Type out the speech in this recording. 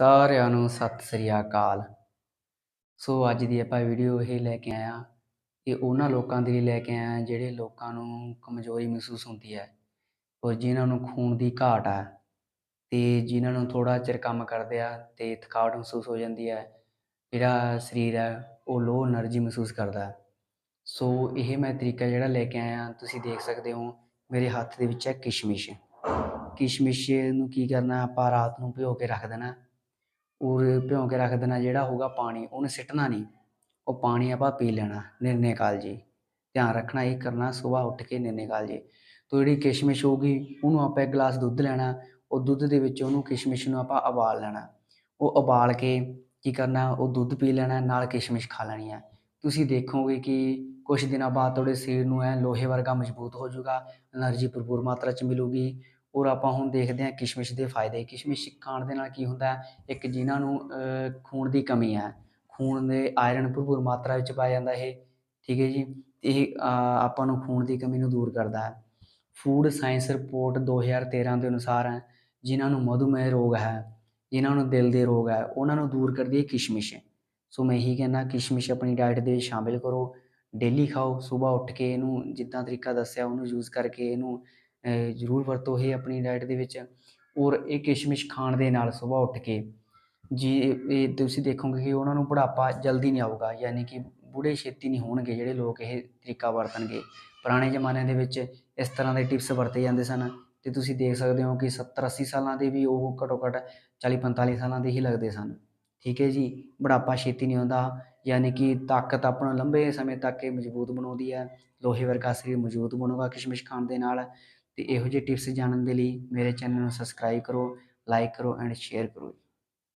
ਸਾਰਿਆਂ ਨੂੰ ਸਤਿ ਸ੍ਰੀ ਅਕਾਲ। ਸੋ ਅੱਜ ਦੀ ਆਪਾਂ ਵੀਡੀਓ ਇਹ ਲੈ ਕੇ ਆਇਆ ਕਿ ਉਹਨਾਂ ਲੋਕਾਂ ਦੇ ਲਈ ਲੈ ਕੇ ਆਇਆ ਜਿਹੜੇ ਲੋਕਾਂ ਨੂੰ ਕਮਜ਼ੋਰੀ ਮਹਿਸੂਸ ਹੁੰਦੀ ਹੈ ਔਰ ਜਿਨ੍ਹਾਂ ਨੂੰ ਖੂਨ ਦੀ ਘਾਟ ਹੈ ਤੇ ਜਿਨ੍ਹਾਂ ਨੂੰ ਥੋੜਾ ਚਿਰ ਕੰਮ ਕਰਦੇ ਆ ਤੇ ਥਕਾਵਟ ਮਹਿਸੂਸ ਹੋ ਜਾਂਦੀ ਹੈ, ਜਿਹੜਾ ਸਰੀਰ ਹੈ ਉਹ ਲੋ એનર્ਜੀ ਮਹਿਸੂਸ ਕਰਦਾ ਹੈ। ਸੋ ਇਹ ਮੈਂ ਤਰੀਕਾ ਜਿਹੜਾ ਲੈ ਕੇ ਆਇਆ, ਤੁਸੀਂ ਦੇਖ ਸਕਦੇ ਹੋ ਮੇਰੇ ਹੱਥ ਦੇ ਵਿੱਚ ਹੈ ਕਿਸ਼ਮਿਸ਼। ਕਿਸ਼ਮਿਸ਼ ਨੂੰ ਕੀ ਕਰਨਾ ਆਪਾਂ ਰਾਤ ਨੂੰ ਭਿਓ ਕੇ ਰੱਖ ਦੇਣਾ ਉਹ ਭਿਉਂ ਕੇ ਰੱਖ ਦੇਣਾ, ਜਿਹੜਾ ਹੋਊਗਾ ਪਾਣੀ, ਉਹਨੇ ਸਿੱਟਣਾ ਨਹੀਂ। ਉਹ ਪਾਣੀ ਆਪਾਂ ਪੀ ਲੈਣਾ ਨਿਰਨੇ ਕਾਲ ਜੀ। ਧਿਆਨ ਰੱਖਣਾ, ਇਹ ਕਰਨਾ ਸਵੇਰ ਉੱਠ ਕੇ ਨਿਰਨੇ ਕਾਲ ਜੀ। ਤੋ ਜਿਹੜੀ ਕਿਸ਼ਮਿਸ਼ ਹੋਊਗੀ, ਉਹਨੂੰ ਆਪਾਂ ਇੱਕ ਗਲਾਸ ਦੁੱਧ ਲੈਣਾ, ਉਹ ਦੁੱਧ ਦੇ ਵਿੱਚ ਉਹਨੂੰ ਕਿਸ਼ਮਿਸ਼ ਨੂੰ ਆਪਾਂ ਉਬਾਲ ਲੈਣਾ। ਉਹ ਉਬਾਲ ਕੇ ਕੀ ਕਰਨਾ, ਉਹ ਦੁੱਧ ਪੀ ਲੈਣਾ, ਨਾਲ ਕਿਸ਼ਮਿਸ਼ ਖਾ ਲੈਣੀ ਹੈ ਤੁਸੀਂ ਦੇਖੋਗੇ ਕਿ ਕੁਝ ਦਿਨਾਂ ਬਾਅਦ ਤੁਹਾਡੇ ਸਰੀਰ ਨੂੰ ਐ ਲੋਹੇ ਵਰਗਾ ਮਜ਼ਬੂਤ ਹੋ ਜਾਊਗਾ એનર્ਜੀ ਭਰਪੂਰ ਮਾਤਰਾ ਚ ਮਿਲੂਗੀ। ਔਰ ਆਪਾਂ ਹੁਣ ਦੇਖਦੇ ਹਾਂ ਕਿਸ਼ਮਿਸ਼ ਦੇ ਫਾਇਦੇ। ਕਿਸ਼ਮਿਸ਼ ਖਾਣ ਦੇ ਨਾਲ ਕੀ ਹੁੰਦਾ ਇੱਕ ਜਿਨ੍ਹਾਂ ਨੂੰ ਖੂਨ ਦੀ ਕਮੀ ਹੈ। ਖੂਨ ਦੇ ਆਇਰਨ ਭਰਪੂਰ ਮਾਤਰਾ ਵਿੱਚ ਪਾਇਆ ਜਾਂਦਾ ਇਹ, ਠੀਕ ਹੈ ਜੀ? ਇਹ ਆਪਾਂ ਨੂੰ ਖੂਨ ਦੀ ਕਮੀ ਨੂੰ ਦੂਰ ਕਰਦਾ ਹੈ। ਫੂਡ ਸਾਇੰਸ ਰਿਪੋਰਟ 2013 ਦੇ ਅਨੁਸਾਰ ਹੈ, ਜਿਨ੍ਹਾਂ ਨੂੰ ਮਧੂਮੇਹ ਰੋਗ ਹੈ, ਜਿਨ੍ਹਾਂ ਨੂੰ ਦਿਲ ਦੇ ਰੋਗ ਹੈ, ਉਹਨਾਂ ਨੂੰ ਦੂਰ ਕਰਦੀ ਹੈ ਕਿਸ਼ਮਿਸ਼। ਸੋ ਮੈਂ ਇਹੀ ਕਹਿੰਦਾ, ਕਿਸ਼ਮਿਸ਼ ਆਪਣੀ ਡਾਈਟ ਦੇ ਵਿੱਚ ਸ਼ਾਮਿਲ ਕਰੋ। ਡੇਲੀ ਖਾਓ, ਸਵੇਰ ਉੱਠ ਕੇ ਇਹਨੂੰ ਜਿੱਦਾਂ ਤਰੀਕਾ ਦੱਸਿਆ, ਉਹਨੂੰ ਯੂਜ਼ ਕਰਕੇ ਇਹਨੂੰ ਜ਼ਰੂਰ ਵਰਤੋ ਇਹ ਆਪਣੀ ਡਾਈਟ ਦੇ ਵਿੱਚ ਔਰ ਇਹ ਕਿਸ਼ਮਿਸ਼ ਖਾਣ ਦੇ ਨਾਲ ਸਵੇਰ ਉੱਠ ਕੇ ਜੀ, ਇਹ ਤੁਸੀਂ ਦੇਖੋਗੇ ਕਿ ਉਹਨਾਂ ਨੂੰ ਬੁਢਾਪਾ ਜਲਦੀ ਨਹੀਂ ਆਊਗਾ, ਯਾਨੀ ਕਿ ਬੁੜੇ ਛੇਤੀ ਨਹੀਂ ਹੋਣਗੇ ਜਿਹੜੇ ਲੋਕ ਇਹ ਤਰੀਕਾ ਵਰਤਣਗੇ। ਪੁਰਾਣੇ ਜ਼ਮਾਨਿਆਂ ਦੇ ਵਿੱਚ ਇਸ ਤਰ੍ਹਾਂ ਦੇ ਟਿਪਸ ਵਰਤੇ ਜਾਂਦੇ ਸਨ ਤੇ ਤੁਸੀਂ ਦੇਖ ਸਕਦੇ ਹੋ ਕਿ 70 80 ਸਾਲਾਂ ਦੇ ਵੀ ਉਹ ਘੱਟੋ ਘੱਟ 40 45 ਸਾਲਾਂ ਦੇ ਹੀ ਲੱਗਦੇ ਸਨ। ਠੀਕ ਹੈ ਜੀ, ਬੁਢਾਪਾ ਛੇਤੀ ਨਹੀਂ ਆਉਂਦਾ, ਯਾਨੀ ਕਿ ਤਾਕਤ ਆਪਣਾ ਲੰਬੇ ਸਮੇਂ ਤੱਕ ਇਹ ਮਜ਼ਬੂਤ ਬਣਾਉਂਦੀ ਹੈ। ਲੋਹੇ ਵਰਗਾ ਸਰੀਰ ਮਜ਼ਬੂਤ ਬਣੂਗਾ ਕਿਸ਼ਮਿਸ਼ ਖਾਣ ਦੇ ਨਾਲ। ਤੇ ਇਹੋ ਜਿਹੇ ਟਿਪਸ ਜਾਣਨ ਦੇ ਲਈ ਮੇਰੇ ਚੈਨਲ ਨੂੰ ਸਬਸਕ੍ਰਾਈਬ ਕਰੋ ਲਾਈਕ ਕਰੋ ਐਂਡ ਸ਼ੇਅਰ ਕਰੋ